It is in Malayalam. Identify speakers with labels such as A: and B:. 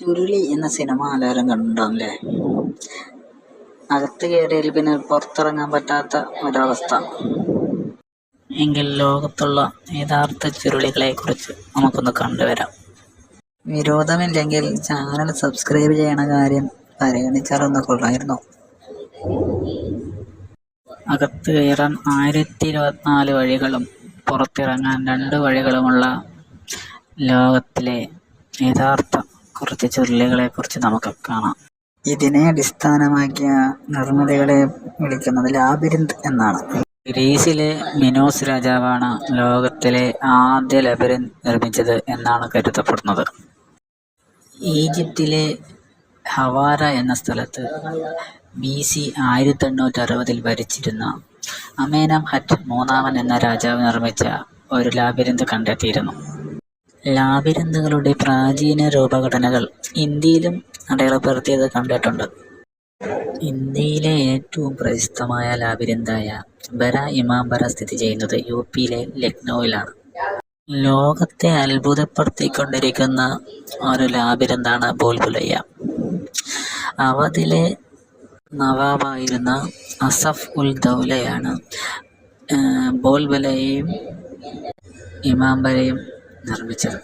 A: ചുരുളി എന്ന സിനിമ എല്ലാവരും കണ്ടിട്ടുണ്ടാവില്ലേ? അകത്ത് കയറിയാൽ പിന്നെ പുറത്തിറങ്ങാൻ പറ്റാത്ത ഒരവസ്ഥ. എങ്കിൽ ലോകത്തുള്ള യഥാർത്ഥ ചുരുളികളെ കുറിച്ച് നമുക്കൊന്ന് കണ്ടുവരാം. വിരോധമില്ലെങ്കിൽ ചാനൽ സബ്സ്ക്രൈബ് ചെയ്യണ കാര്യം പരിഗണിച്ചാലൊന്ന് കൊള്ളായിരുന്നു. അകത്ത് കയറാൻ ആയിരത്തി ഇരുപത്തിനാല് വഴികളും പുറത്തിറങ്ങാൻ രണ്ട് വഴികളുമുള്ള ലോകത്തിലെ യഥാർത്ഥ കുറച്ച് ചൊല്ലുകളെ കുറിച്ച് നമുക്ക് കാണാം. ഇതിനെ അടിസ്ഥാനമാക്കിയ നിർമ്മിതികളെ വിളിക്കുന്നത് ലാബിരിന്ത് എന്നാണ്. ഗ്രീസിലെ മിനോസ് രാജാവാണ് ലോകത്തിലെ ആദ്യ ലബിരിന്ത് നിർമ്മിച്ചത് എന്നാണ് കരുതപ്പെടുന്നത്. ഈജിപ്തിലെ ഹവാര എന്ന സ്ഥലത്ത് ബി സി ആയിരത്തി എണ്ണൂറ്റി അറുപതിൽ ഭരിച്ചിരുന്ന അമേനം ഹറ്റ് മൂന്നാമൻ എന്ന രാജാവ് നിർമ്മിച്ച ഒരു ലാബിരിന്ത് കണ്ടെത്തിയിരുന്നു. ലാബിരിന്തുകളുടെ പ്രാചീന രൂപഘടനകൾ ഇന്ത്യയിലും അടയാളപ്പെടുത്തിയത് കണ്ടിട്ടുണ്ട്. ഇന്ത്യയിലെ ഏറ്റവും പ്രശസ്തമായ ലാബിരിന്തായ ബര ഇമാംബര സ്ഥിതി ചെയ്യുന്നത് യു പിയിലെ ലക്നൌവിലാണ്. ലോകത്തെ അത്ഭുതപ്പെടുത്തിക്കൊണ്ടിരിക്കുന്ന ഒരു ലാബിരിന്താണ് ബോൽബുലയ്യ. അവതിലെ നവാബായിരുന്ന അസഫ് ഉൽ ദൗലയാണ് ബോൽബലയെയും ഇമാംബരയും നിർമ്മിച്ചത്